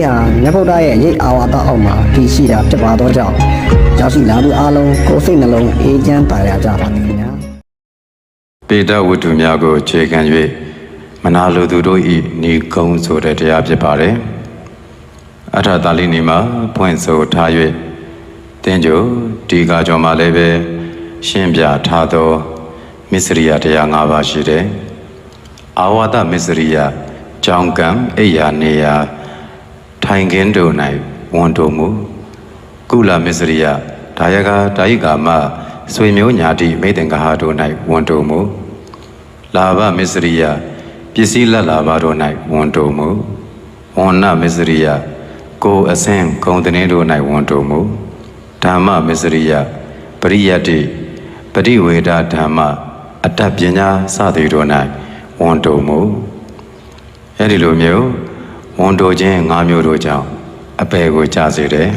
လေးဟာမြတ်ဗုဒ္ဓရဲ့ရိတ်အာဝါဒအောက်မှာတည်ရှိတာဖြစ်ပါတော့ကြောင့်ရောက်ရှိလာသူအလုံးကိုယ်စိတ်နှလုံးအေးချမ်းပါရကြပါသည်ခင်ဗျာပေတဝတ္ထုများကိုခြေခံ၍မနာလိုသူတို့ဤဤကုံဆိုတဲ့တရားဖြစ်ပါတယ်အထာတာလိနီမှာဖွင့်ဆိုထား၍တင်းကြိုဒီကားကြောင့်မှလည်းပဲရှင်းပြထားသောမစ္စရိယတရား၅ပါးရှိတယ်အာဝါဒမစ္စရိယကြောင်းကံအိယာနေယာ ထိုင်ခင်းတို့၌ဝန်တိုမူကုလမစ္စရိယဒါယကဒါယိကာမဆွေမျိုးညာတိမိတ်တင်္ဂဟာတို့၌ဝန်တိုမူလာဘမစ္စရိယပစ္စည်းလက်လာဘတို့၌ဝန်တိုမူဝဏ္ဏမစ္စရိယကိုယ်အစင်းဂုံတည်းတို့၌ဝန်တိုမူဓမ္မမစ္စရိယပရိယတ္တိပရိဝေဒဓမ္မအတ္တပညာစသည်တို့၌ဝန်တိုမူအဲ့ဒီလိုမျိုး ဝန်တိုခြင်း၅မျိုးတို့ကြောင့်အပေကိုကြစေတယ်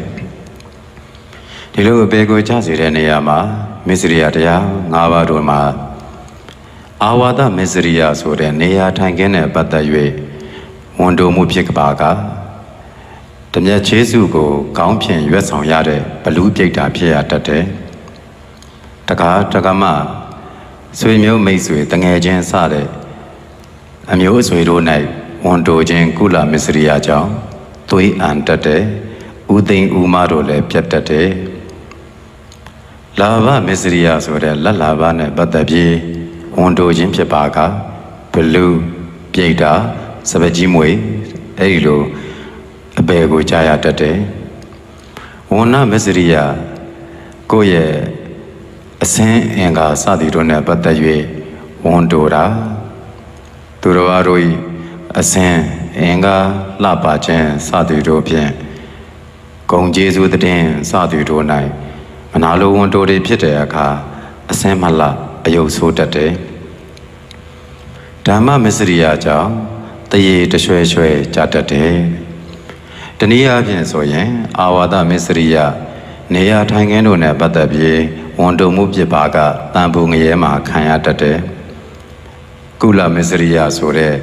ဒီလိုအပေကိုကြစေတဲ့နေရာမှာမစ္စရိယတရား၅ပါးတို့မှာအာဝါဒမစ္စရိယဆိုတဲ့နေရာထိုင်ခင်းနဲ့ပတ်သက်၍ဝန်တိုမှုဖြစ်ပါကတမျက်ချေစုကိုကောင်းဖြင့်ရွက်ဆောင်ရတဲ့ဘလူးပြိတ္တာဖြစ်ရတတ်တယ်။တကားတကမဆွေမျိုးမိတ်ဆွေတငယ်ချင်းစတဲ့အမျိုးအဆွေတို့၌ ဝန်တိုခြင်းကုလမစ္စရိယကြောင့်သွေးအံတတ်တယ်။ဥသိမ်ဥမတို့လည်းပြတ်တတ်တယ်။လာဘမစ္စရိယဆိုတဲ့လက်လာဘနဲ့ပတ်သက်ပြီးဝန်တိုခြင်းဖြစ်ပါကဘလူပြိတ္တာစပကြီးမွေအဲ့ဒီလိုအပေကိုကြားရတတ်တယ်ဝဏမစ္စရိယကိုယ့်ရဲ့အစင်းအင်္ဂါစသည်တို့နဲ့ပတ်သက်၍ဝန်တိုတာသူတော်ဘာတို့ဤ အစင်းအင်္ဂါလှပခြင်းစသည်တို့ဖြင့်ဂုံကျေးဇူးတဲ့င်းစသည်တို့၌မနာလိုဝန်တိုတွေဖြစ်တဲ့အခါအစင်းမလှအယုတ်ဆိုးတတ်တယ်ဓမ္မမစ္စရိယကြောင့်တရေတရွှဲရွှဲကြတတ်တယ်တနည်းအားဖြင့်ဆိုရင်အာဝါဒမစ္စရိယနေရာထိုင်ခင်းတို့နဲ့ပတ်သက်ပြီးဝန်တုံမှုဖြစ်ပါကတန်ဖိုးငရဲမှာခံရတတ်တယ်ကုလမစ္စရိယဆိုတဲ့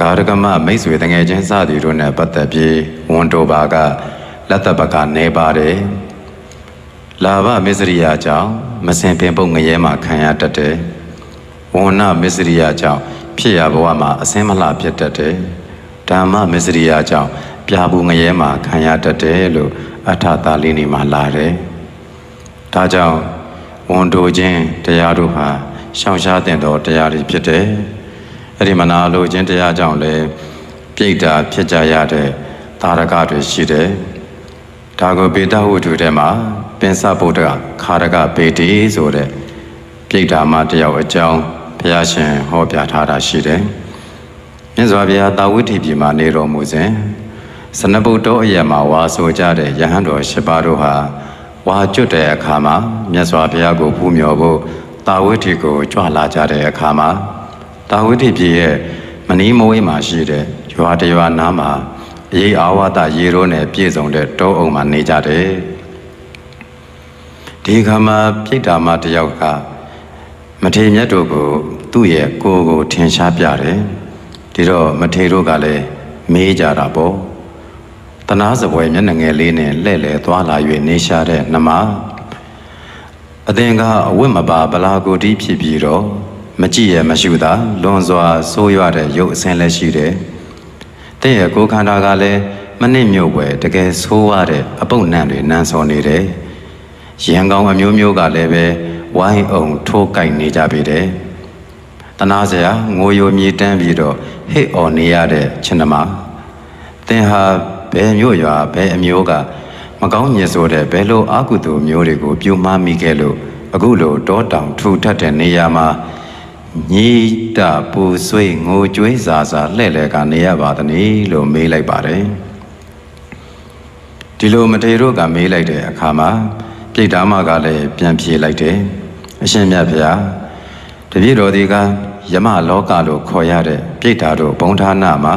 တရားဒဂမမိတ်ဆွေတငယ်ချင်းစသည်တို့နဲ့ပတ်သက်ပြီးဝန်တိုပါကလက်သက်ပကနေပါတယ်လာဘမစ္စရိယကြောင့်မစင်ပင်ပုတ်ငရဲမှာခံရတတ်တယ်ဝဏမစ္စရိယကြောင့်ဖြစ်ရဘဝမှာအစင်းမလှဖြစ်တတ်တယ်ဓမ္မမစ္စရိယကြောင့်ပြာဘူးငရဲမှာခံရတတ်တယ်လို့အထာတာလေးနေမှာလာတယ်ဒါကြောင့်ဝန်တိုခြင်းတရားတို့ဟာရှောင်ရှားတဲ့တော်တရားတွေဖြစ်တယ် အဲ့ဒီမနာလိုခြင်းတရားကြောင့်လည်းပြိတ္တာဖြစ်ကြရတဲ့သာရကတွေရှိတယ်ဒါကိုပေတဝုဒ္ဓထဲမှာပင်စဗုဒ္ဓခါရကပေတိဆိုတဲ့ပြိတ္တာမတယောက်အကြောင်းဘုရားရှင်ဟောပြထားတာရှိတယ်မြတ်စွာဘုရားတာဝိထိပြည်မှာနေတော်မူစဉ်စနဗုဒ္ဓအရက်မှာဝါဆိုကြတဲ့ယဟန်တော်၈ပါးတို့ဟာဝါကျွတ်တဲ့အခါမှာမြတ်စွာဘုရားကိုဖူးမြော်ဖို့တာဝိထိကိုကြွလာကြတဲ့အခါမှာ တာဝိထိပြည်ရဲ့မနီးမဝေးမှာရှိတဲ့ရွာတစ်ရွာနားမှာအရေးအာဝါဒရေရိုးနဲ့ပြည့်စုံတဲ့တောအုံမှာနေကြတယ်ဒီခါမှာပြိတ္တာမတစ်ယောက်ကမထေမြတ်တို့ကိုသူ့ရဲ့ကိုယ်ကိုထင်ရှားပြတယ်ဒီတော့မထေတို့ကလည်းမေးကြတာပေါ့တနာစပွဲမျက်နှာငယ်လေးနဲ့လှဲ့လေသွားလာ၍နေရှာတဲ့နှမအသင်ကအဝတ်မပါဗလာကိုတီးဖြစ်ပြီးတော့ မကြည့်ရမရှုသာလွန်စွာဆိုးရွားတဲ့ရုပ်အစင်းလည်းရှိတယ်တဲ့ရဲ့ကိုယ်ခန္ဓာကလည်းမနစ်မြို့ပဲတကယ်ဆိုးရတဲ့အပုပ်နံတွေနန်းစော်နေတယ်ရန်ကောင်အမျိုးမျိုးကလည်းပဲဝိုင်းအောင်ထိုးကြိုက်နေကြပြီတယ်တနာစရာငိုယိုမြေတန်းပြီးတော့ဟစ်အော်နေရတဲ့ချင်းနှမသင်ဟာဘယ်မျိုးရွာဘယ်အမျိုးကမကောင်းညစ်ဆိုတဲ့ဘယ်လိုအာကုသိုလ်မျိုးတွေကိုပြုမှားမိခဲ့လို့အခုလိုတောတောင်ထူထပ်တဲ့နေရာမှာ ညီတပူဆွေးငိုကြွေးစာစာလှဲ့လဲကနေရပါသနည်းလို့မေးလိုက်ပါတယ်ဒီလိုမထေတို့ကမေးလိုက်တဲ့အခါမှာပြိတ္တာမကလည်းပြန်ဖြေလိုက်တယ်အရှင်မြတ်ဗျာတပည့်တော်ဒီကယမလောကလို့ခေါ်ရတဲ့ပြိတ္တာတို့ဘုံဌာနမှာ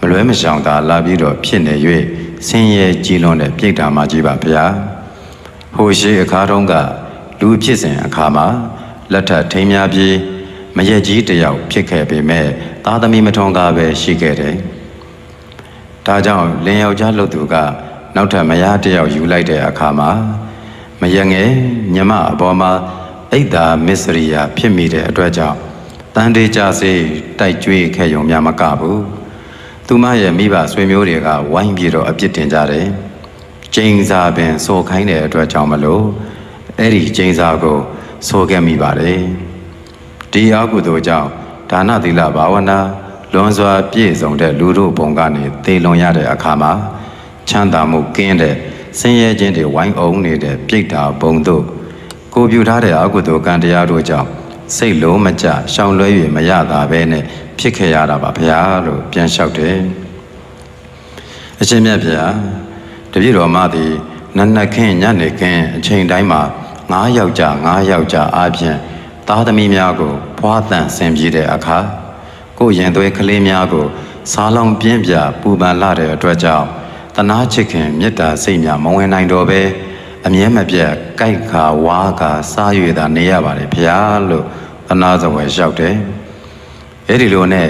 မလွဲမရှောင်သာလာပြီးတော့ဖြစ်နေ၍ဆင်းရဲကြီးလွန်းတဲ့ပြိတ္တာမကြီးပါဗျာဟိုရှိအခါတုန်းကလူဖြစ်စဉ်အခါမှာလက်ထပ်ထိမ်းများပြီး မရက်ကြီးတယောက်ဖြစ်ခဲ့ပေမဲ့သားသမီးမထွန်းကားပဲရှိခဲ့တယ်ဒါကြောင့်လင်ယောက်ျားလှုပ်သူက နောက်ထပ်မယားတစ်ယောက်ယူလိုက်တဲ့အခါမှာမယငယ်ညမအပေါ်မှာအိတ်သာမစ္စရိယာဖြစ်မိတဲ့အတွက်ကြောင့်တန်တေးကြစေတိုက်ကြွေးခဲ့ရုံများမကဘူးသူမရဲ့မိဘဆွေမျိုးတွေကဝိုင်းပြီးတော့အပြစ်တင်ကြတယ်ကျိန်စာပင်ဆိုခိုင်းတဲ့အတွက်ကြောင့်မလို့အဲ့ဒီကျိန်စာကိုဆိုခဲ့မိပါတယ် ဒီအကုသိုလ်ကြောင့်ဒါနသီလဘာဝနာလွန်စွာပြည့်စုံတဲ့လူတို့ဘုံကနေသေလွန်ရတဲ့အခါမှာချမ်းသာမှုကင်းတဲ့ဆင်းရဲခြင်းတွေဝိုင်းအောင်နေတဲ့ပြိတ္တာဘုံတို့ကိုပြုထားတဲ့အကုသိုလ်ကံတရားတို့ကြောင့်စိတ်လုံးမကြရှောင်လွှဲ၍မရတာပဲနဲ့ဖြစ်ခဲ့ရတာပါဗျာလို့ပြန်လျှောက်တယ်အရှင်မြတ်ဗျာတပည့်တော်မသည်နတ်နတ်ခင်းညနေခင်းအချိန်တိုင်းမှာငါးယောက်ကြငါးယောက်ကြအားဖြင့် သားသမီးများကိုဖွားတန်ဆင်ပြေးတဲ့အခါကိုယ်ရင်သွေးကလေးများကိုစားလောင်ပြင်းပြပူပန်လာတဲ့အတွက်ကြောင့်တနာချစ်ခင်မေတ္တာစိတ်များမဝင်နိုင်တော့ပဲအမြဲမပြတ်ကြိုက်ခါဝါခါစား၍သာနေရပါတယ်ဗျာလို့တနာစဝယ်လျှောက်တယ်အဲ့ဒီလိုနဲ့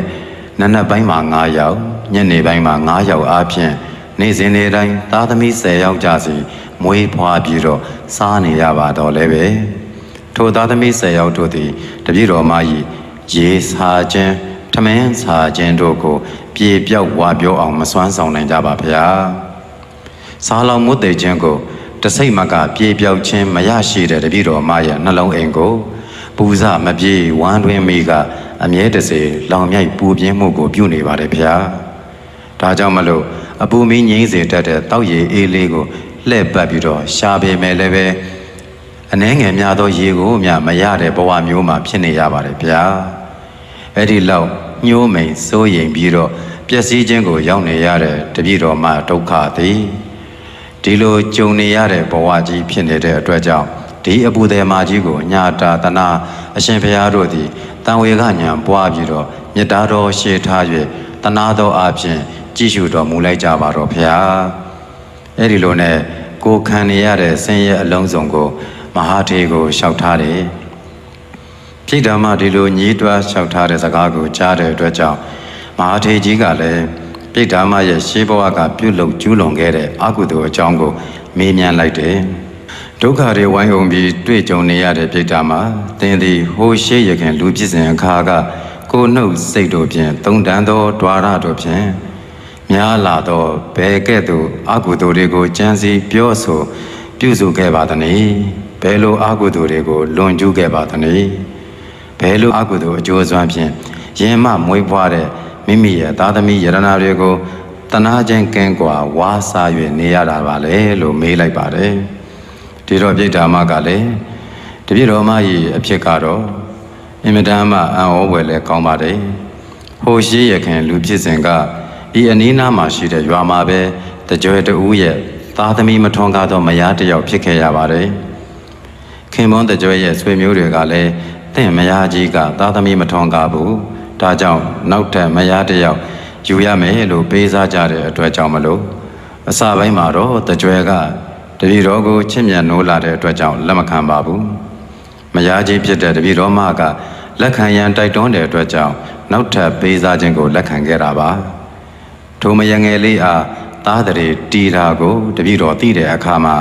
နနက်ပိုင်းမှာ9ယောက်ညနေပိုင်းမှာ9ယောက်အားဖြင့်နေ့စဉ်နေ့တိုင်းသားသမီး10ယောက်ကြစီမွေးဖွားပြီးတော့စားနေရပါတော့လည်းပဲ ထိုသားသမီး10ယောက်တို့သည်တပြည့်တော်မကြီးရေစာခြင်းထမင်းစာခြင်းတို့ကို ပြေပြောက်ဝါပြောအောင်မစွမ်းဆောင်နိုင်ကြပါဗျာစားလောင်မှုတည်ခြင်းကိုတစိတ်မကပြေပြောက်ခြင်းမရရှိတဲ့တပြည့်တော်မရဲ့နှလုံးအိမ်ကို ပူဇမပြေဝမ်းတွင်မိကအမြဲတစေလောင်မြိုက်ပူပြင်းမှုကိုပြုနေပါတယ်ဗျာဒါကြောင့်မလို့အပူမီးငိမ့်စေတတ်တဲ့တောက်ရည်အေးလေးကိုလှည့်ပတ်ပြီးတော့ရှာပေမဲ့လည်းပဲ အနှဲငယ်များသောရေကိုမြမရတဲ့ဘဝမျိုးမှာဖြစ်နေရပါတယ်ဗျာအဲ့ဒီလောက်ညှိုးမိန်စိုးရိမ်ပြီးတော့ပျက်စီးခြင်းကိုရောက်နေရတဲ့တပည့်တော်မှဒုက္ခသည်ဒီလိုကြုံနေရတဲ့ဘဝကြီးဖြစ်နေတဲ့အတွက်ကြောင့်ဒီအပူသည်မာကြီးကိုညာတာတနာအရှင်ဘုရားတို့သည်တန်ဝေကညာပွားပြီးတော့မေတ္တာတော်ရှေ့ထား၍တနာတော်အပြင်ကြည်ရှုတော်မူလိုက်ကြပါတော့ဘုရားအဲ့ဒီလိုနဲ့ကိုယ်ခံနေရတဲ့ဆင်းရဲအလုံးစုံကို မဟာထေကိုလျှောက်ထားတယ်ပြိတ္တာမဒီလိုညည်းတွားလျှောက်ထားတဲ့စကားကိုကြားတဲ့အတွက်ကြောင့်မဟာထေကြီးကလည်းပြိတ္တာမရဲ့ရှေးဘဝကပြုလုပ်ကျူးလွန်ခဲ့တဲ့အကုသိုလ်အကြောင်းကိုမေးမြန်းလိုက်တယ်ဒုက္ခတွေဝိုင်းုံပြီးတွေ့ကြုံနေရတဲ့ပြိတ္တာမသင်သည်ဟိုရှေးရခင်လူပြည့်စင်အခါကကိုယ်နှုတ်စိတ်တို့ဖြင့်သုံးတန်သောဒွါရတို့ဖြင့်များလာသောဘယ်ကဲ့သို့အကုသိုလ်တွေကိုကြံစီပြောဆိုပြုစုခဲ့ပါသနည်း ဘယ်လိုအကုသိုလ်တွေကိုလွန်ကျူးခဲ့ပါသနည်းဘယ်လိုအကုသိုလ်အကျိုးစွမ်းဖြင့်ရင်မမွေးဖွားတဲ့မိမိရဲ့သားသမီးယရနာတွေကိုတနာချင်းကင်းကွာဝါစား၍နေရတာပါလေလို့မေးလိုက်ပါတယ်ဒီတော့ပြိတ္တာမကလည်းတပြည့်တော်မကြီးအဖြစ်ကတော့အင်မတန်မှအံ့ဩဖွယ်လဲကောင်းပါတယ်ဟိုရှိရခင်လူဖြစ်စဉ်ကဤအနီးနားမှာရှိတဲ့ရွာမှာပဲတကြွယ်တူရဲ့သားသမီးမထွန်းကားသောမယားတစ်ယောက်ဖြစ်ခဲ့ရပါတယ် ခင်မွန်းတကြွယ်ရဲ့ဆွေမျိုးတွေကလည်းတင့်မယားကြီးကသားသမီးမထွန်းကားဘူးဒါကြောင့်နောက်ထပ်မယားတစ်ယောက်ယူရမယ်လို့ပေးစားကြတဲ့အတွက်ကြောင့်မလို့အစပိုင်းမှာတော့တကြွယ်ကတပည့်တော်ကိုချစ်မြတ်နိုးလာတဲ့အတွက်ကြောင့်လက်မခံပါဘူးမယားကြီးဖြစ်တဲ့တပည့်တော်မကလက်ခံရန်တိုက်တွန်းတဲ့အတွက်ကြောင့်နောက်ထပ်ပေးစားခြင်းကိုလက်ခံခဲ့တာပါထိုမယငယ်လေးအားသားတရေတီတာကိုတပည့်တော်သိတဲ့အခါမှာ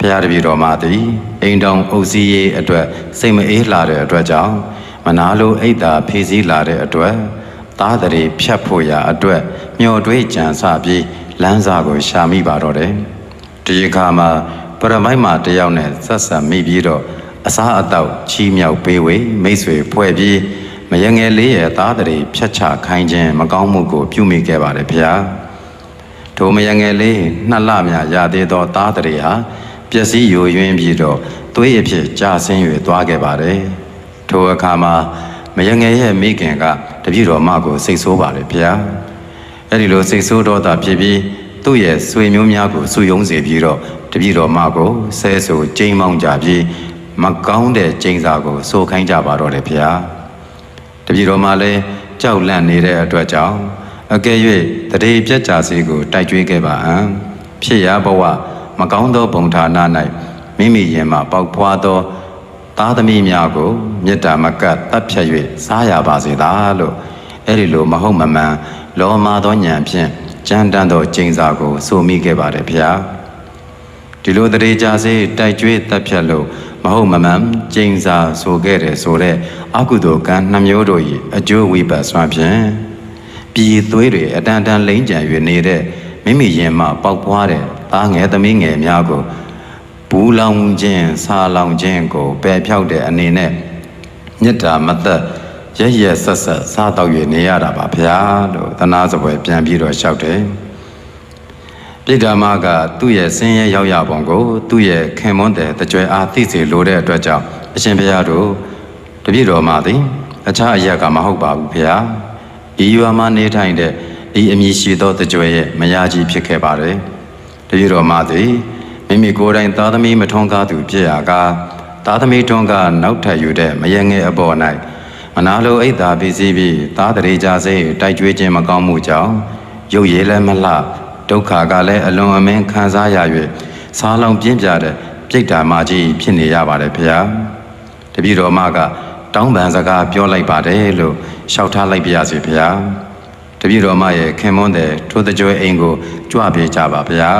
ဘုရားတပည့်တော်မသည်အိမ်တောင်အုပ်စည်းရေးအတွက်စိတ်မအေးလာတဲ့အတွက်ကြောင့်မနာလိုအိတ်သာဖြည့်စည်းလာတဲ့အတွက်သားတရေဖြတ်ဖို့ရာအတွက်မျော်တွေးကြံစပြီးလမ်းစာကိုရှာမိပါတော့တယ်ဒီအခါမှာပရမိုက်မှာတယောက်နဲ့ဆက်ဆံမိပြီးတော့အစားအသောက်ချီးမြှောက်ပေးဝေမိတ်ဆွေဖွဲ့ပြီးမယငယ်လေးရဲ့သားတရေဖြတ်ချခိုင်းခြင်းမကောင်းမှုကိုပြုမိခဲ့ပါတယ်ဗျာထိုမယငယ်လေးနှစ်လမြရသေးသောသားတရေဟာ ပျက်စီးယိုယွင်းပြီးတော့သွေးအဖြစ်ကြာဆင်း၍သွားခဲ့ပါတယ်ထိုအခါမှာမယငယ်ရဲ့မိခင်ကတပြည့်တော်မကိုစိတ်ဆိုးပါတယ်ဗျာအဲ့ဒီလိုစိတ်ဆိုးတော့တာဖြစ်ပြီးသူ့ရဲ့ဆွေမျိုးများကိုစုယုံစေပြီးတော့တပြည့်တော်မကိုဆဲဆိုကြိမ်မောင်းကြပြီးမကောင်းတဲ့ကျိန်စာကိုစိုးခိုင်းကြပါတော့တယ်ဗျာတပြည့်တော်မှလည်းကြောက်လန့်နေတဲ့အတွက်ကြောင့်အကယ်၍တရေပြက်ကြစီကိုတိုက်ကြွေးခဲ့ပါဟံဖြစ်ရဘဝ မကောင်းသောဘုံဌာန၌မိမိရင်မှပေါက်ဖွာသောသားသမီးများကိုမေတ္တာမကတ်တပ်ဖြတ်၍စားရပါစေသာလို့အဲ့ဒီလိုမဟုတ်မမှန်လောမာသောဉာဏ်ဖြင့်ကြမ်းတမ်းသောကျိန်စာကိုဆိုမိခဲ့ပါတယ်ဗျာဒီလိုတရေကြစေတိုက်ကျွေးတက်ဖြတ်လို့မဟုတ်မမှန်ကျိန်စာဆိုခဲ့တယ်ဆိုတဲ့အကုသိုလ်ကံနှမျိုးတို့၏အကျိုးဝိပတ်စွာဖြင့်ပြည်သွေးတွေအတန်တန်လိမ့်ကြံ၍နေတဲ့မိမိရင်မှပေါက်ပွားတဲ့ သားငယ်သမီးငယ်များကိုဘူးလောင်ခြင်းဆာလောင်ခြင်းကိုပယ်ဖြောက်တဲ့အနေနဲ့မေတ္တာမသက်ရရဆက်ဆက်စားတော့၍နေရတာပါဗျာလို့သနာစပွဲပြန်ပြီးတော့လျှောက်တယ်ပြိတ္တာမကသူ့ရဲ့ဆင်းရဲရောက်ရပုံကို သူ့ရဲ့ခင်မွန်းတဲ့တကြွယ်အားသိစေလိုတဲ့အတွက်ကြောင့်အရှင်ဘုရားတို့တပည့်တော်မှာသည်အခြားအရက်ကမဟုတ်ပါဘူးဗျာဤရွာမှာနေထိုင်တဲ့ဤအမည်ရှိသောတကြွယ်ရဲ့မယားကြီးဖြစ်ခဲ့ပါတယ် တပည့်တော်မှာသည်မိမိကိုယ်တိုင်သားသမီးမထွန်းကားသူဖြစ်ရာကသားသမီးထွန်းကားနောက်ထပ်ယူတဲ့မယငယ်အပေါ်၌မနာလိုအိတ်သာပစ္စည်းပြီးသားတရေကြစေတိုက်ကြွေးခြင်းမကောင်းမှုကြောင့်ရုပ်ရည်လည်းမလှဒုက္ခကလည်းအလွန်အမင်းခံစားရ၍စားလောင်ပြင်းပြတဲ့ပြိတ္တာမကြီးဖြစ်နေရပါတယ်ဖေဟာတပည့်တော်မကတောင်းပန်စကားပြောလိုက်ပါတယ်လို့လျှောက်ထားလိုက်ပါရစေဖေဟာ တပည့်တော်မရဲ့ခင်မွန်းတဲ့ထိုတကြွယ်အိမ်ကိုကြွပြေးကြပါဗျာ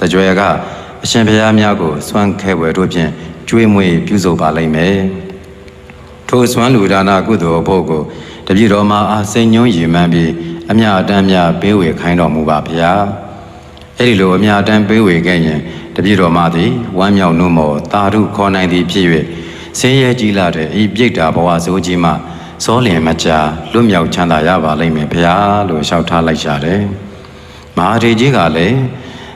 တကြွယ်ကအရှင်ဘုရားများကိုစွမ်းခဲဝယ်တို့ဖြင့်ကျွေးမွေးပြုစုပါလိမ့်မယ်ထိုစွမ်းလူဒါနာကုသိုလ်ဖို့ကိုတပည့်တော်မှာအာစိန်ညွှန်းရည်မှန်းပြီးအမြအတမ်းများပေးဝေခိုင်းတော်မူပါဗျာအဲ့ဒီလိုအမြအတမ်းပေးဝေခဲ့ရင်တပည့်တော်မှာသည်ဝမ်းမြောက်နှုတ်မောတာရုခေါ်နိုင်သည်ဖြစ်၍ဆင်းရဲကြီးလာတဲ့ဤပြိတ္တာဘဝဆိုးကြီးမှ စောလင်မကြာလွတ်မြောက်ချမ်းသာရပါလိမ့်မယ်ဗျာလို့လျှောက်ထားလိုက်ကြတယ်မဟာထေကြီးကလည်း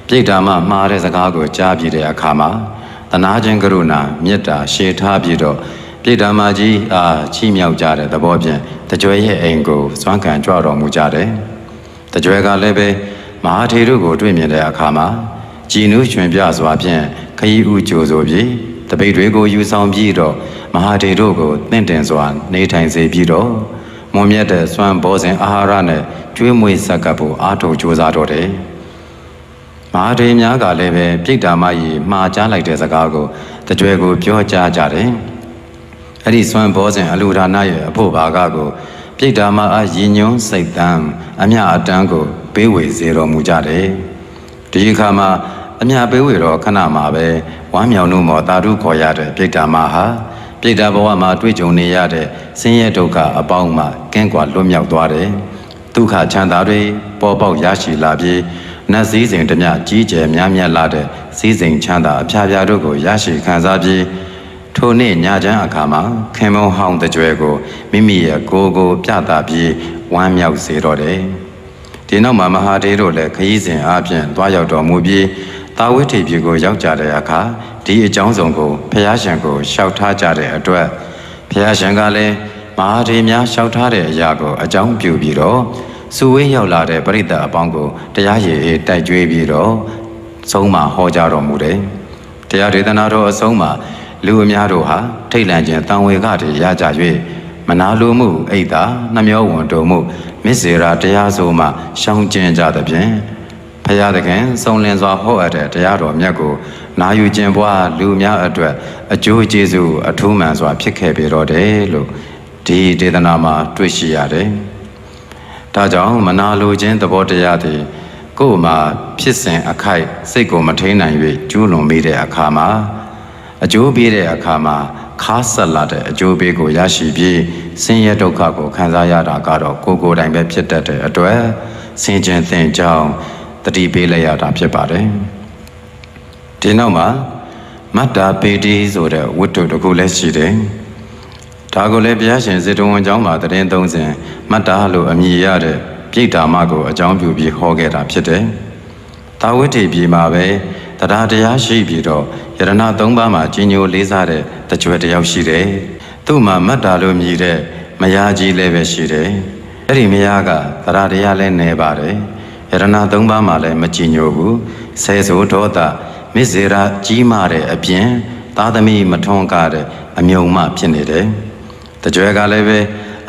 ပြိတ္တာမမှားတဲ့စကားကိုကြားပြီးတဲ့အခါမှာတနာခြင်းကရုဏာမေတ္တာရှေထားပြီးတော့ပြိတ္တာမကြီးအားချီးမြှောက်ကြတဲ့သဘောဖြင့်တကြွယ်ရဲ့အိမ်ကိုစွမ်းခံကြွတော်မူကြတယ်တကြွယ်ကလည်းပဲမဟာထေတို့ကိုတွေ့မြင်တဲ့အခါမှာကြည်နူးရွှင်ပြစွာဖြင့်ခရီးဥကြိုဆိုပြီး တပိတ်တွေကိုယူဆောင်ပြီးတော့မဟာထေတို့ကိုတင့်တယ်စွာနေထိုင်စေပြီးတော့မွန်မြတ်တဲ့စွမ်းဘောဇင်အာဟာရနဲ့ကျွေးမွေးဆက်ကပ်ဖို့အားထုတ်ကြိုးစားတော့တယ်မဟာထေများကလည်းပဲပြိတ္တာမကြီးမှားကြားလိုက်တဲ့စကားကိုတကြွယ်ကိုပြောကြားကြတယ်အဲ့ဒီစွမ်းဘောဇင်အလူဒါနရဲ့အဖို့ဘာကကိုပြိတ္တာမအားရည်ညွှန်းစိတ်တမ်းအမြအတန်းကိုပေးဝေစေတော်မူကြတယ်ဒီအခါမှာ အမြပေးဝေတော့ခဏမှာပဲဝမ်းမြောက်နှုတ်မော်တာရုခေါ်ရတဲ့ပြိတ္တာမဟာပြိတ္တာဘဝမှာတွေ့ကြုံနေရတဲ့ဆင်းရဲဒုက္ခအပေါင်းမှကင်းကွာလွတ်မြောက်သွားတယ်ဒုက္ခချမ်းသာတွေပေါ်ပေါက်ရရှိလာပြီးနတ်စည်းစိမ်တမျှကြီးကျယ်များမြတ်လာတဲ့စည်းစိမ်ချမ်းသာအဖျားဖျားတို့ကိုရရှိခံစားပြီးထိုနေ့ညချမ်းအခါမှာခင်မုံဟောင်းတကြွယ်ကိုမိမိရဲ့ကိုယ်ကိုပြသပြီးဝမ်းမြောက်စေတော့တယ်ဒီနောက်မှာမဟာဒေတို့လည်းခရီးစဉ်အပြင်သွားရောက်တော်မူပြီး တာဝိထေပြည်ကိုရောက်ကြတဲ့အခါဒီအကြောင်းစုံကိုဖះရှင်ကိုလျှောက်ထားကြတဲ့အတွက်ဖះရှင်ကလည်းမဟာဒေများလျှောက်ထားတဲ့အရာကိုအကြောင်းပြုပြီးတော့စူဝေးရောက်လာတဲ့ပရိသတ်အပေါင်းကိုတရားရည်အေးတိုက်ကြွေးပြီးတော့ဆုံးမဟောကြားတော်မူတယ်။တရားဒေသနာတော်အဆုံးမှာလူအများတို့ဟာထိတ်လန့်ခြင်းတန်ဝေကတွေရကြ၍မနာလိုမှုအိတ်သာနှမျောဝန်တို့မှုမစ္စေရာတရားဆိုမှရှောင်ကျဉ်ကြသဖြင့် ဖရာသခင်စုံလင်စွာဟောအပ်တဲ့တရားတော်မြတ်ကိုနာယူကျင့်ပွားလူများအတွက်အကျိုးကျေးဇူးအထူးမှန်စွာဖြစ်ခဲ့ပေတော့တယ်လို့ဒီဒေသနာမှာတွေ့ရှိရတယ်။ဒါကြောင့်မနာလိုခြင်းသဘောတရားသည်ကိုယ်မှာဖြစ်စဉ်အခိုက်စိတ်ကိုမထိန်နိုင်၍ကျူးလွန်မိတဲ့အခါမှာအကျိုးပေးတဲ့အခါမှာခါဆက်လာတဲ့အကျိုးပေးကိုရရှိပြီးဆင်းရဲဒုက္ခကိုခံစားရတာကတော့ကိုယ်ကိုယ်တိုင်ပဲဖြစ်တတ်တဲ့အတွက်ဆင်ခြင်သင်ကြောင်း တတိပေးလိုက်ရတာဖြစ်ပါတယ်ဒီနောက်မှာမတ္တာပေတိဆိုတဲ့ဝတ္ထုတစ်ခုလည်းရှိတယ်ဒါကိုလည်းဘုရားရှင်စေတဝန်ကျောင်းမှာတရင်သုံးစဉ်မတ္တာလို့အမည်ရတဲ့ပြိတ္တာမကိုအကြောင်းပြုပြီးဟောခဲ့တာဖြစ်တယ်တာဝိထေပြည်မှာပဲတရားတရားရှိပြီးတော့ယရဏသုံးပါးမှာကြီးညိုလေးစားတဲ့တကြွယ်တယောက်ရှိတယ်။သူ့မှာမတ်တာလို့မြည်တဲ့မယားကြီးလည်းပဲရှိတယ်။အဲ့ဒီမယားကတရားတရားလည်းနေပါတယ်။ ယရဏသုံးပါးမှာလည်းမကြီးညိုဘူး။ဆဲဆိုဒေါသမစ္စေရာကြီးမာတဲ့အပြင်သားသမီးမထွန်းကားတဲ့အမြုံမှဖြစ်နေတယ်။တကြွယ်ကလည်းပဲ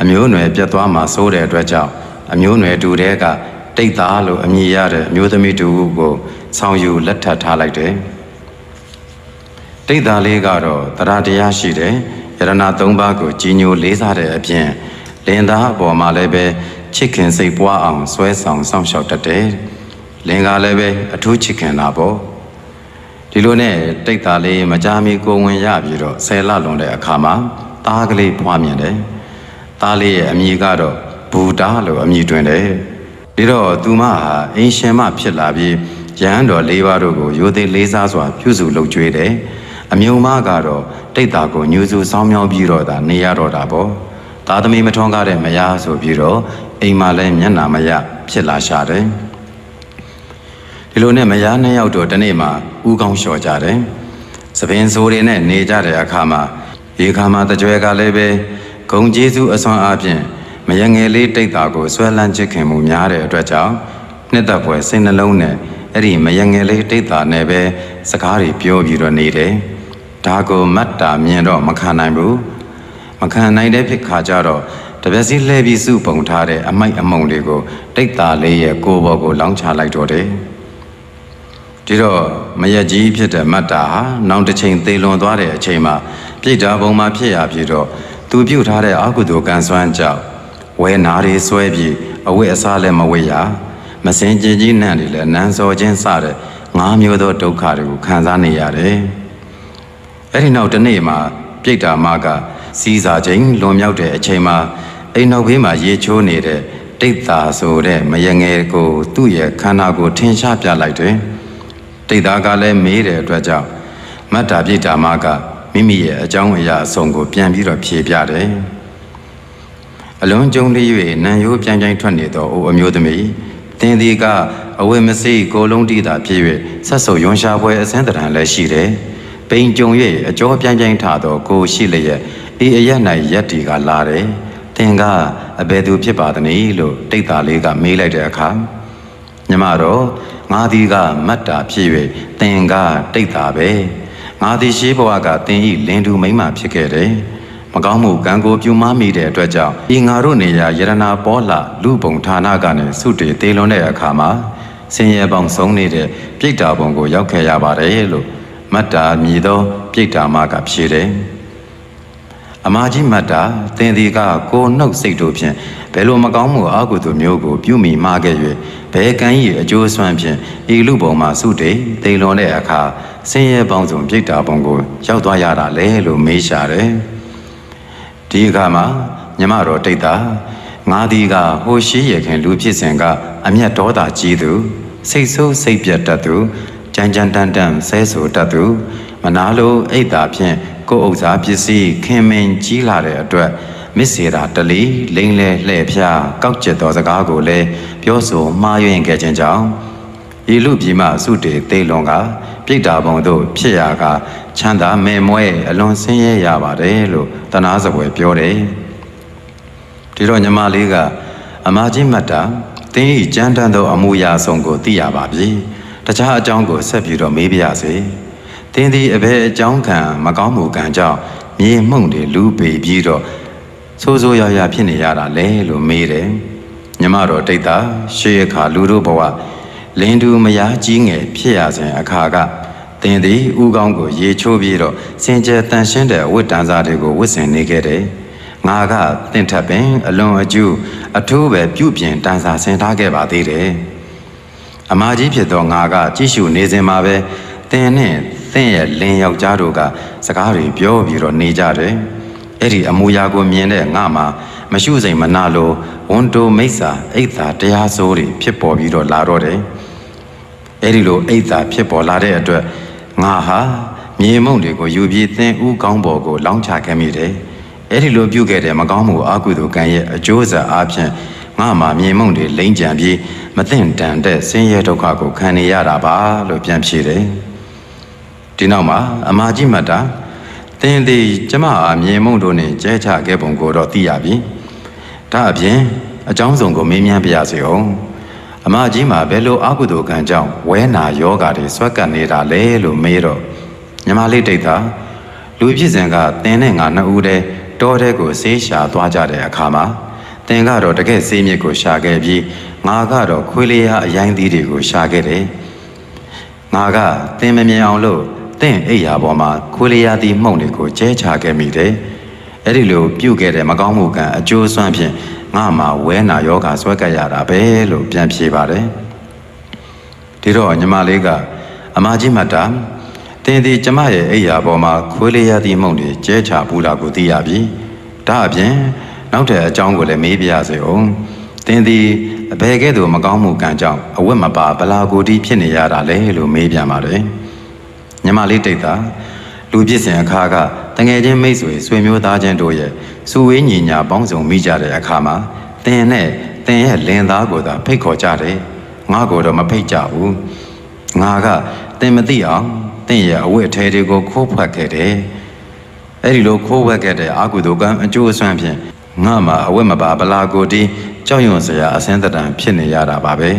အမျိုးအနွယ်ပြတ်သွားမှစိုးတဲ့အတွက်ကြောင့်အမျိုးအနွယ်တူတဲ့ကတိတ်သားလို့အမည်ရတဲ့အမျိုးသမီးတူကိုဆောင်ယူလက်ထပ်ထားလိုက်တယ်။တိတ်သားလေးကတော့တရားတရားရှိတယ်။ယရဏသုံးပါးကိုကြီးညိုလေးစားတဲ့အပြင်လင်သားအပေါ်မှာလည်းပဲ ချစ်ခင်စိတ်ပွားအောင်ဆွဲဆောင်စောင့်ရှောက်တတ်တယ်လင်ကလည်းပဲအထူးချစ်ခင်တာပေါ့ဒီလိုနဲ့တိတ်သားလေးမကြမီကိုဝင်ရပြီးတော့ဆယ်လလွန်တဲ့အခါမှာသားကလေးဖွားမြင်တယ်သားလေးရဲ့အမည်ကတော့ဘူတာလို့အမည်တွင်တယ်ဒီတော့သူမဟာအင်းရှင်မဖြစ်လာပြီးရဟန်းတော်လေးပါးတို့ကိုရိုသေလေးစားစွာပြုစုလုပ်ကြွေးတယ်အမြုံမကတော့တိတ်သားကိုညူစုဆောင်းမြောင်းပြီးတော့ဒါနေရတော့တာပေါ့ သားသမီးမထွန်းကားတဲ့မယားဆိုပြီးတော့အိမ်မှာလည်းမျက်နာမရဖြစ်လာရှာတယ်ဒီလိုနဲ့မယားနှစ်ယောက်တော့တနေ့မှဥကောင်းလျှော်ကြတယ်သပင်စိုးတွေနဲ့နေကြတဲ့အခါမှာရေခါမှာတကြွယ်ကလည်းပဲဂုံကျေးဇူးအစွမ်းအားဖြင့်မယငယ်လေးတိတ်တာကိုဆွဲလန်းချစ်ခင်မှုများတဲ့အတွက်ကြောင့်နှစ်သက်ဖွယ်စိတ်နှလုံးနဲ့အဲ့ဒီမယငယ်လေးတိတ်တာနဲ့ပဲစကားတွေပြောပြီးတော့နေတယ်ဒါကိုမတ်တာမြင်တော့မခံနိုင်ဘူး မခံနိုင်တဲ့ဖြစ်ခါကြတော့တပည့်စီလှဲပြီးစုပုံထားတဲ့အမိုက်အမုံတွေကိုတိတ်တာလေးရဲ့ကိုယ်ပေါ်ကိုလောင်းချလိုက်တော့တယ်ဒီတော့မယက်ကြီးဖြစ်တဲ့မတ်တာဟာနောက်တစ်ချိန်သေလွန်သွားတဲ့အချိန်မှာပြိတ္တာဘုံမှာဖြစ်ရပြီးတော့သူပြုတ်ထားတဲ့အကုသိုလ်ကံစွမ်းကြောင့်ဝဲနာတွေဆွဲပြီးအဝိအစားလည်းမဝိရမစင်ကြင်ကြီးနန့်တွေလည်းနန်းစော်ခြင်းစတဲ့ငါးမျိုးသောဒုက္ခတွေကိုခံစားနေရတယ်အဲ့ဒီနောက်တစ်နေ့မှာပြိတ္တာမက စီးစာချိန်လွန်မြောက်တဲ့အချိန်မှာအိမ်နောက်ဘေးမှာရေချိုးနေတဲ့တိတ်တာဆိုတဲ့မယငယ်ကိုသူ့ရဲ့ခန္ဓာကိုယ်ထင်ရှားပြလိုက်တယ်တိတ်သားကလည်းမေးတဲ့အတွက်ကြောင့်မတ်တာပြိတ္တာမကမိမိရဲ့အကြောင်းအရာအစုံကိုပြန်ပြီးတော့ဖြေပြတယ်အလွန်ကြုံလေး၍နံရိုးပြန်ပြန်ထွက်နေသောအိုအမျိုးသမီးတင်းဒီကအဝိမစိကိုလုံးတိတာဖြစ်၍ဆက်ဆုပ်ယွန်ရှာပွဲအစင်းတရံလည်းရှိတယ်ပိန်ကြုံ၍အကျော်ပြန်ပြန်ထသောကိုရှိလျက် အေးအရက်၌ရက်တီကလာတယ်တင်ကအဘယ်သူဖြစ်ပါသနည်းလို့တိတ်တာလေးကမေးလိုက်တဲ့အခါညမတော့ငါဒီကမတ်တာဖြစ်၍တင်ကတိတ်တာပဲငါဒီရှိဘဝကတင်ဤလင်းသူမိမ့်မဖြစ်ခဲ့တယ်မကောင်းမှုကံကိုပြုမမိတဲ့အတွက်ကြောင့်ဤငါတို့နေရာယရနာပေါ်လာလူပုံဌာနကနေစုတည်တေလွန်တဲ့အခါမှာဆင်းရဲပေါင်းဆုံးနေတဲ့ပြိတ္တာဘုံကိုရောက်ခဲ့ရပါတယ်လို့မတ်တာမြည်သောပြိတ္တာမကဖြေတယ် အမာကြီးမတ်တာသင်ဒီကကိုနှုတ်စိတ်တို့ဖြင့်ဘယ်လိုမကောင်းမှုအကုသိုလ်မျိုးကိုပြုမိမှားခဲ့၍ဘယ်ကံ၏အကျိုးဆွမ်းဖြင့်ဤလူပုံမှာစုတည်တေလွန်တဲ့အခါဆင်းရဲပေါင်းစုံပြိတ္တာဘုံကိုရောက်သွားရတာလေလို့မေးရှာတယ်ဒီအခါမှာညမတော်တိတ်တာငါဒီကဟိုရှိရခင်လူဖြစ်စဉ်ကအမျက်ဒေါသကြီးသူစိတ်ဆိုးစိတ်ပြတ်တတ်သူကြမ်းကြမ်းတမ်းတမ်းဆဲဆိုတတ်သူမနာလိုအိတ်တာဖြင့် ကိုယ်ဥစ္စာပစ္စည်းခင်မင်ကြီးလာတဲ့အတွက်မစ္စေတာတလီလိမ့်လဲလှဲ့ဖျားကောက်ကျက်သောစကားကိုလည်းပြောဆိုမှားယွင်းခဲ့ခြင်းကြောင့်ဤလူပြည်မှစုတေသေးလွန်ကပြိတ္တာဘုံတို့ဖြစ်ရာကချမ်းသာမဲမွဲအလွန်ဆင်းရဲရပါတယ်လို့တနာစပွဲပြောတယ်ဒီတော့ညီမလေးကအမကြီးမတ်တာတင်းဤကြမ်းတမ်းသောအမှုရာဆုံးကိုသိရပါပြီတခြားအကြောင်းကိုဆက်ပြီးတော့မေးပြရစေ တင်းသည်အဘယ်အကြောင်းခံမကောင်းမှုကံကြောင့်မြေမှုန့်တွေလူပေပြီးတော့ဆိုးဆိုးရွားရွားဖြစ်နေရတာလေလို့မေးတယ်ညီမတော်တိတ်တာရှေးအခါလူတို့ဘဝလင်းတူမယားကြီးငယ်ဖြစ်ရစဉ်အခါကတင်းသည်ဥကောင်းကိုရေချိုးပြီးတော့စင်ကြယ်တန်ရှင်းတဲ့ဝတ်တန်စားတွေကိုဝတ်ဆင်နေခဲ့တယ်ငါကတင့်ထပ်ပင် အလွန်အကျူးအထူးပဲပြုပြင်တန်စာဆင်ထားခဲ့ပါသေးတယ်အမကြီးဖြစ်သောငါကကြည့်ရှုနေစဉ်မှာပဲတင်းနဲ့ သင်ရဲ့လင်ယောက်ျားတို့ကစကားတွေပြောပြီးတော့နေကြတယ်အဲ့ဒီအမူအရာကိုမြင်တဲ့ငါမှာမရှုစိမ်မနာလိုဝန်တိုမိစ္ဆာအိတ်သာတရားစိုးတွေဖြစ်ပေါ်ပြီးတော့လာတော့တယ်အဲ့ဒီလိုအိတ်သာဖြစ်ပေါ်လာတဲ့အတွက်ငါဟာမြေမုံတွေကိုယူပြီးသင်ဥကောင်းပေါ်ကိုလောင်းချခဲ့မိတယ်အဲ့ဒီလိုပြုခဲ့တဲ့မကောင်းမှုအကုသိုလ်ကံရဲ့အကျိုးဆက်အပြင်ငါမှာမြေမုံတွေလိမ့်ကြံပြီးမသိမ့်တန်တဲ့ဆင်းရဲဒုက္ခကိုခံနေရတာပါလို့ပြန်ဖြေတယ် ဒီနောက်မှာအမာကြီးမတ်တာသင်သည်ကျမအားမြေမုံတို့နဲ့ကျဲချခဲ့ပုံကိုတော့သိရပြီဒါအပြင်အကြောင်းစုံကိုမေးမြန်းပြရစီအောင်အမကြီးမှာဘယ်လိုအကုသိုလ်ကံကြောင့်ဝဲနာယောဂါတွေဆွဲကပ်နေတာလဲလို့မေးတော့ညီမလေးတိတ်တာလူဖြစ်စဉ်ကသင်နဲ့ငါနှစ်ဦးတည်းတောထဲကိုဆေးရှာသွားကြတဲ့အခါမှာသင်ကတော့တကယ်ဆေးမြစ်ကိုရှာခဲ့ပြီးငါကတော့ခွေးလေးရအရင်သီးတွေကိုရှာခဲ့တယ်ငါကသင်မမြင်အောင်လို့ သင်အိယာပေါ်မှာခွေးလေးရသီးမှုန့်တွေကိုကျဲချခဲ့မိတယ်အဲ့ဒီလိုပြုတ်ခဲ့တဲ့မကောင်းမှုကံအကျိုးစွမ်းဖြင့်ငါမှဝဲနာယောဂါဆွဲကပ်ရတာပဲလို့ပြန်ဖြေပါတယ်ဒီတော့ညီမလေးကအမကြီးမတ်တာတင်းဒီကျမရဲ့အိယာပေါ်မှာခွေးလေးရသည့်မှုန့်တွေကျဲချပူလာကိုသိရပြီဒါအပြင်နောက်ထပ်အကြောင်းကိုလည်းမေးပြရစေအောင်တင်းဒီအဘယ်ကဲ့သို့မကောင်းမှုကံကြောင့်အဝတ်မပါဗလာကိုတီးဖြစ်နေရတာလဲလို့မေးပြန်ပါတယ် ညီမလေးတိတ်တာလူပြစ်စင်အခါကတငယ်ချင်းမိတ်ဆွေဆွေမျိုးသားချင်းတို့ရဲ့စူဝေးညီညာပေါင်းစုံမိကြတဲ့အခါမှာတင်းနဲ့တင်းရဲ့လင်သားကိုသာဖိတ်ခေါ်ကြတယ်ငါကိုတော့မဖိတ်ကြဘူးငါကတင်မသိအောင်တင့်ရဲ့အဝတ်အထည်တွေကိုခိုးဖွက်ခဲ့တယ်။အဲ့ဒီလိုခိုးဝက်ခဲ့တဲ့အာကုသိုလ်ကံအကျိုးအဆွမ်းဖြင့်ငါမှာအဝတ်မပါဗလာကိုတီးကြောက်ရွံ့စရာအစင်းတတန်ဖြစ်နေရတာပါပဲ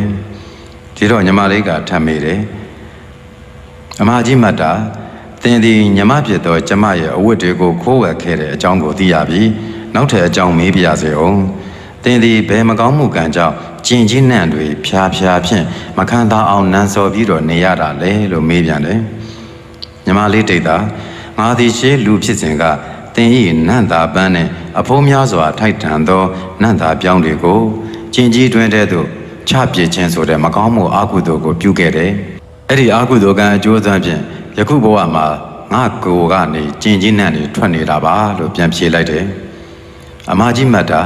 ။ဒီတော့ညီမလေးကထမ်းမိတယ်။ အမကြီးမတ်တာတင်ဒီညီမဖြစ်သောကျမရဲ့အဝတ်တွေကိုခိုးဝက်ခဲ့တဲ့အကြောင်းကိုသိရပြီ။နောက်ထပ်အကြောင်းမေးပြရစေအောင်။တင်ဒီဘယ်မကောင်းမှုကံကြောင့်ကျင်ကြီးနှံ့တွေဖြာဖြာဖြင့်မခံသာအောင်နန်းစော်ပြီးတော့နေရတာလေလို့မေးပြန်တယ်။ညီမလေးတိတ်တာငါသည်ရှေးလူဖြစ်စဉ်ကတင်ဤနန့်တာပန်းနဲ့အဖုံးများစွာထိုက်တန်သောနန့်တာပြောင်းတွေကိုကျင်ကြီးတွင်တဲ့သို့ချပစ်ခြင်းဆိုတဲ့မကောင်းမှုအာကုသိုလ်ကိုပြုခဲ့တယ်။ အဲ့ဒီအာကုသိုလ်ကံအကျိုးသွမ်းဖြင့်ယခုဘဝမှာငါကိုယ်ကနေကျင်ကြီးနှံ့တွေထွက်နေတာပါလို့ပြန်ဖြေလိုက်တယ်။အမကြီးမတ်တာ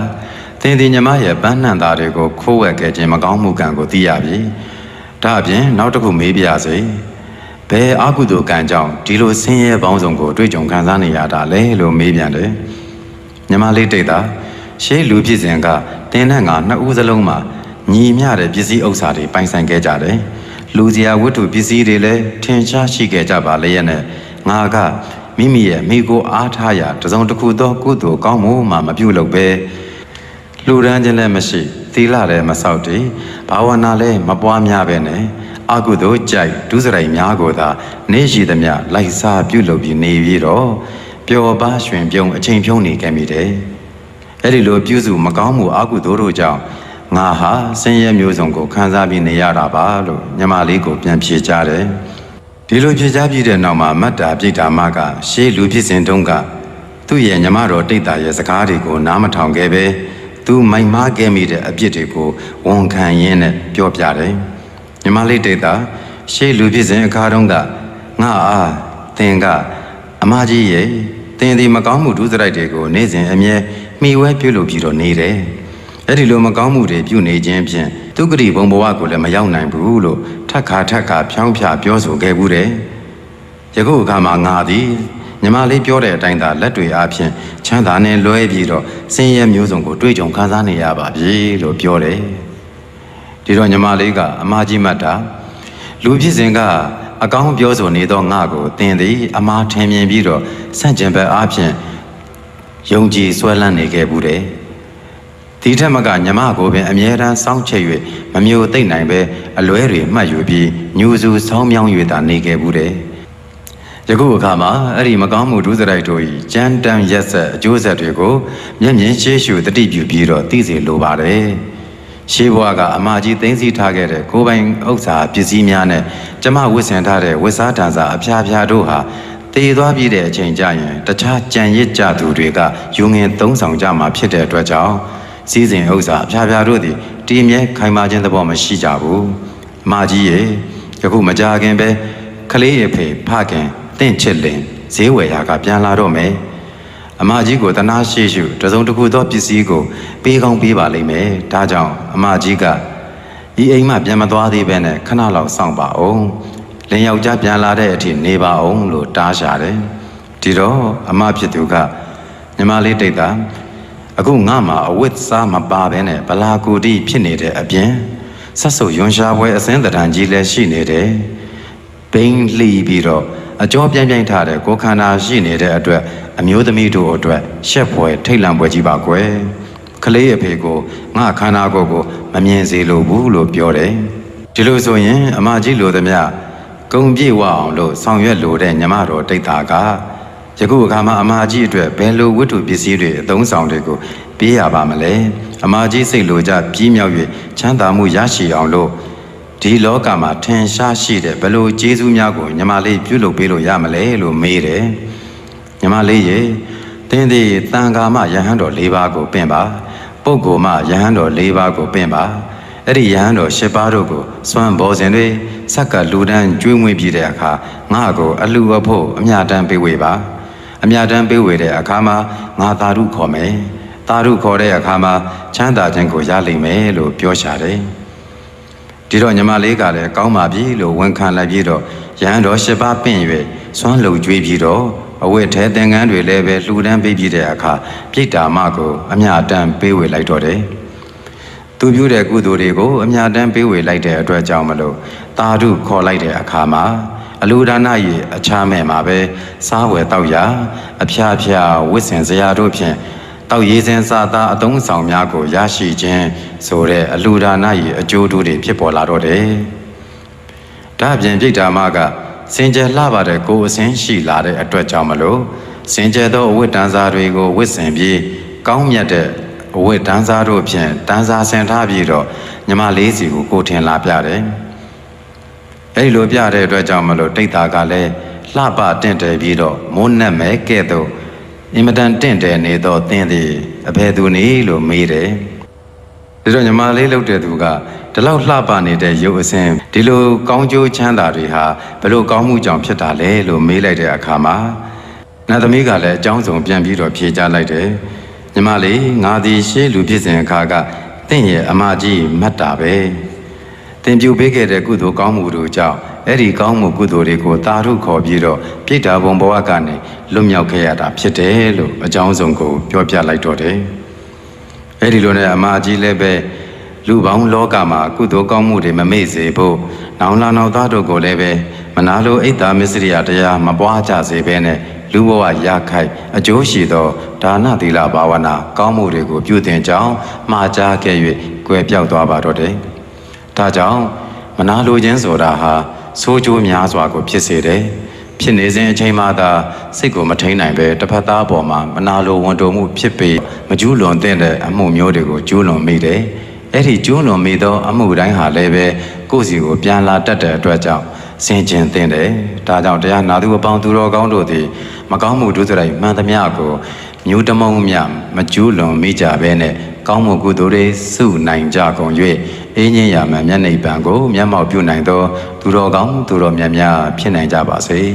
သင်ဒီညီမရဲ့ပန်းနှံသားတွေကိုခိုးဝက်ခဲ့ခြင်းမကောင်းမှုကံကိုသိရပြီ။ဒါအပြင်နောက်တစ်ခုမေးပြရစေ။ဘယ်အကုသိုလ်ကံကြောင့်ဒီလိုဆင်းရဲပေါင်းစုံကိုတွေ့ကြုံခံစားနေရတာလဲလို့မေးပြန်တယ်။ညီမလေးတိတ်တာရှေးလူဖြစ်စဉ်ကတင်းနဲ့ငါနှစ်ဦးစလုံးမှာညီမျှတဲ့ပစ္စည်းဥစ္စာတွေပိုင်ဆိုင်ခဲ့ကြတယ်။ လူစရာဝတ္ထုပစ္စည်းတွေလည်းထင်ရှားရှိခဲ့ကြပါလေရဲ့နဲ့ငါကမိမိရဲ့မိကိုအားထားရာတစ်စုံတစ်ခုသောကုသိုလ်ကောင်းမှုမှမပြုလုပ်ပဲလူရန်ခြင်းလည်းမရှိသီလလည်းမဆောက်တည်ဘာဝနာလည်းမပွားများပဲနဲ့အကုသိုလ်ကြိုက်ဒုစရိုက်များကိုသာနေရှိသမျှလိုက်စားပြုလုပ်ပြီးနေပြီးတော့ပျော်ပါရွှင်ပြုံးအချိန်ဖြုံးနေခဲ့မိတယ်အဲ့ဒီလိုပြုစုမကောင်းမှုအကုသိုလ်တို့ကြောင့် ငါဟာဆင်းရဲမျိုးစုံကိုခံစားပြီးနေရတာပါလို့ညီမလေးကိုပြန်ဖြေကြတယ်ဒီလိုဖြေချပြည့်တဲ့နောက်မှာမတ်တာပြိတ္တာမကရှေးလူဖြစ်စဉ်တုန်းကသူ့ရဲ့ညီမတော်တိတ်တာရဲ့စကားတွေကိုနားမထောင်ခဲ့ပဲသူမိုင်မားခဲ့မိတဲ့အပြစ်တွေကိုဝန်ခံရင်းနဲ့ပြောပြတယ်ညီမလေးတိတ်တာရှေးလူဖြစ်စဉ်အခါတုန်းကငါအားသင်ကအမကြီးရဲ့သင်ဒီမကောင်းမှုဒုစရိုက်တွေကိုနေ့စဉ်အမြဲမှီဝဲပြုလုပ်ပြီးတော့နေတယ် အဲ့ဒီလိုမကောင်းမှုတွေပြုနေခြင်းဖြင့်သူဂတိဘုံဘဝကိုလည်းမရောက်နိုင်ဘူးလို့ထက်ခါထက်ခါဖြောင်းဖြပြောဆိုခဲ့ဘူးတယ်။ယခုအခါမှာငါသည်ညီမလေးပြောတဲ့အတိုင်းသာလက်တွေအားဖြင့်ချမ်းသာနဲ့လွဲပြီးတော့ဆင်းရဲမျိုးစုံကိုတွေးကြုံခံစားနေရပါပြီလို့ပြောတယ်။ဒီတော့ညီမလေးကအမကြီးမတ်တာလူဖြစ်စဉ်ကအကောင်းပြောဆိုနေသောငါကိုသင်သည်အမားထင်မြင်ပြီးတော့ဆန့်ကျင်ဘက်အားဖြင့်ယုံကြည်ဆွဲလန်းနေခဲ့ဘူးတယ်။ ဒီထက်မကညမကိုပင်အမြဲတမ်းစောင့်ချက်၍မမျိုးသိမ့်နိုင်ပဲအလွဲတွေမှတ်ယူပြီးညူစုဆောင်းမြောင်း၍သာနေခဲ့ဘူးတယ်။ယခုအခါမှာအဲ့ဒီမကောင်းမှုဒုစရိုက်တို့၏ကြမ်းတမ်းရက်ဆက်အကျိုးဆက်တွေကိုမျက်မြင်ရှေးရှုတတိပြုပြီးတော့သိစေလိုပါတယ်။ရှေးဘဝကအမကြီးသိမ်းဆည်းထားခဲ့တဲ့ကိုယ်ပိုင်ဥစ္စာပစ္စည်းများနဲ့ကျမဝစ်ဆင်ထားတဲ့ဝစ်စားတန်စာအဖျားဖျားတို့ဟာတည်သွားပြီးတဲ့အချိန်ကျရင်တခြားကြံရစ်ကြသူတွေကယူငင်သုံးဆောင်ကြမှာဖြစ်တဲ့အတွက်ကြောင့် စီးစဉ်ဥစ္စာအဖျားဖျားတို့သည်တည်မြဲခိုင်မာခြင်းသဘောမရှိကြဘူး။အမကြီးရေယခုမကြခင်ပဲကလေးရဲ့ဖေဖခင်တင့်ချစ်လင်ဈေးဝယ်ရာကပြန်လာတော့မယ်။အမကြီးကိုတနာရှိရှုတစုံတစ်ခုသောပစ္စည်းကိုပေးကောင်းပေးပါလိမ့်မယ်။ဒါကြောင့်အမကြီးကဤအိမ်မှပြန်မသွားသေးပဲနဲ့ခဏလောက်စောင့်ပါအောင်လင်ယောက်ျားပြန်လာတဲ့အထိနေပါအောင်လို့တားရှာတယ်ဒီတော့အမဖြစ်သူကညီမလေးတိတ်တာ အခုငါမှာအဝတ်စားမပါဘဲနဲ့ဗလာကူတီဖြစ်နေတဲ့အပြင်ဆက်ဆုပ်ယွန်ရှာပွဲအစင်းတရံကြီးလည်းရှိနေတယ်ဘိန်းလှီးပြီးတော့အကျော်ပြိုင်ပြိုင်ထားတဲ့ကိုယ်ခန္ဓာရှိနေတဲ့အတွက်အမျိုးသမီးတို့အတွက်ရှက်ပွဲထိတ်လန့်ပွဲကြီးပါကွယ်ကလေးအဖေကိုငါခန္ဓာကိုယ်ကိုမမြင်စေလိုဘူးလို့ပြောတယ်ဒီလိုဆိုရင် အမကြီးလိုသမျှဂုံပြေဝအောင်လို့ဆောင်ရွက်လိုတဲ့ညီမတော်တိတ်တာက ယခုအခါမှာအမကြီးအတွက်ဘယ်လိုဝတ္ထုပစ္စည်းတွေအသုံးဆောင်တွေကိုပေးရပါမလဲအမကြီးစိတ်လိုကြပြီးမြောက်၍ချမ်းသာမှုရရှိအောင်လို့ဒီလောကမှာထင်ရှားရှိတဲ့ဘယ်လိုကျေးဇူးများကိုညီမလေးပြုလုပ်ပေးလို့ရမလဲလို့မေးတယ်ညီမလေးရေတင်းဒီတန်ခါမယဟန်တော်၄ပါးကိုပင့်ပါပုဂ္ဂိုလ်မယဟန်တော်၄ပါးကိုပင့်ပါအဲ့ဒီယဟန်တော်၈ပါးတို့ကိုစွမ်းဘောဇင်တွေစဆက်ကလူတန်းကျွေးမွေးပြီးတဲ့အခါငါ့ကိုအလူအဖို့အမြတမ်းပေးဝေပါ အမြတမ်းပေးဝေတဲ့အခါမှာငါသာဓုခေါ်မယ်သာဓုခေါ်တဲ့အခါမှာချမ်းသာခြင်းကိုရလိမ့်မယ်လို့ပြောရှာတယ်ဒီတော့ညီမလေးကလည်းကောင်းပါပြီလို့ဝန်ခံလိုက်ပြီးတော့ရဟန်းတော်ရှစ်ပါးပင့်၍စွမ်းလုံကျွေးပြီးတော့အဝတ်ထဲသင်္ကန်းတွေလည်းပဲလှူဒန်းပေးပြီးတဲ့အခါပြိတ္တာမကိုအမြတမ်းပေးဝေလိုက်တော့တယ်သူပြုတဲ့ကုသိုလ်တွေကိုအမြတမ်းပေးဝေလိုက်တဲ့အတွက်ကြောင့်မလို့တာဓုခေါ်လိုက်တဲ့အခါမှာ အလူဒါနရဲ့အခြားမဲ့မှာပဲစားဝယ်တောက်ရအဖျားဖျားဝစ်စင်စရာတို့ဖြင့်တောက်ရည်စင်စာသားအသုံးဆောင်များကိုရရှိခြင်းဆိုတဲ့အလူဒါနရဲ့အကျိုးတို့တွေဖြစ်ပေါ်လာတော့တယ်။ဒါအပြင်ပြိတ္တာမကစင်ကြယ်လှပါတဲ့ကိုယ်အစင်းရှိလာတဲ့အတွက်ကြောင့်မလို့စင်ကြယ်သောအဝတ်တန်းစားတွေကိုဝစ်စင်ပြီးကောင်းမြတ်တဲ့အဝတ်တန်းစားတို့ဖြင့်တန်းစားဆင်ထားပြီးတော့ညီမလေးစီကိုကိုထင်လာပြတယ်။ အဲဒီလိုပြတဲ့အတွက်ကြောင့်မလို့တိတ်တာကလည်းလှပတင့်တယ်ပြီးတော့မိုးနက်မဲ့ကဲ့သို့အင်မတန်တင့်တယ်နေတော့သင်သည်အဘယ်သူနည်းလို့မေးတယ်။ဒါတော့ညီမလေးလှုပ်တဲ့သူကဒီလောက်လှပနေတဲ့ရုပ်အစဉ်ဒီလိုကောင်းကျိုးချမ်းသာတွေဟာဘယ်လိုကောင်းမှုကြောင့်ဖြစ်တာလဲလို့မေးလိုက်တဲ့အခါမှာနတ်သမီးကလည်းအကြောင်းစုံပြန်ပြီးတော့ဖြေကြားလိုက်တယ်ညီမလေးငါသည်ရှေးလူဖြစ်စဉ်အခါကတင့်ရဲ့အမကြီးမှတ်တာပဲ တင်ပြူပေးခဲ့တဲ့ကုသိုလ်ကောင်းမှုတို့ကြောင့်အဲ့ဒီကောင်းမှုကုသိုလ်တွေကိုတာရုခေါ်ပြီးတော့ပြိတ္တာဘုံဘဝကနေလွတ်မြောက်ခဲ့ရတာဖြစ်တယ်လို့အကြောင်းစုံကိုပြောပြလိုက်တော့တယ်အဲ့ဒီလိုနဲ့အမကြီးလည်းပဲလူပေါင်းလောကမှာကုသိုလ်ကောင်းမှုတွေမမေ့စေဖို့နောင်လာနောက်သားတို့ကိုလည်းပဲမနာလိုအိတ်တာမစ္စရိယတရားမပွားကြစေဘဲနဲ့လူဘဝရခိုက်အကျိုးရှိသောဒါနသီလဘာဝနာ ကောင်းမှုတွေကိုပြုသင်ကြောင်းမှားကြားခဲ့၍ကွယ်ပြောက်သွားပါတော့တယ်။ ဒါကြောင့်မနာလိုခြင်းဆိုတာဟာဆိုးကျိုးများစွာကိုဖြစ်စေတယ်။ဖြစ်နေစဉ်အချိန်မှသာစိတ်ကိုမထိန်နိုင်ပဲတစ်ဖက်သားပေါ်မှာမနာလိုဝန်တိုမှုဖြစ်ပြီးမကျူးလွန်တဲ့အမှုမျိုးတွေကိုကျူးလွန်မိတယ်။အဲ့ဒီကျူးလွန်မိသောအမှုတိုင်းဟာလည်းပဲကိုယ့်စီကိုပြန်လာတတ်တဲ့အတွက်ကြောင့်စင်ကျင်သင့်တယ်။ဒါကြောင့်တရားနာသူအပေါင်းသူတော်ကောင်းတို့သည်မကောင်းမှုဒုစရိုက်မှန်သမျှကိုမျိုးတမုံမြမကျူးလွန်မိကြဘဲနဲ့ ကောင်းမှုကုသိုလ်တွေစုနိုင်ကြကုန်၍အင်းကြီးရမှန်မျက်နှိပ်ပံကို မျက်မှောက်ပြုနိုင်သော သူတော်ကောင်းသူတော်မြတ်များဖြစ်နိုင်ကြပါစေ။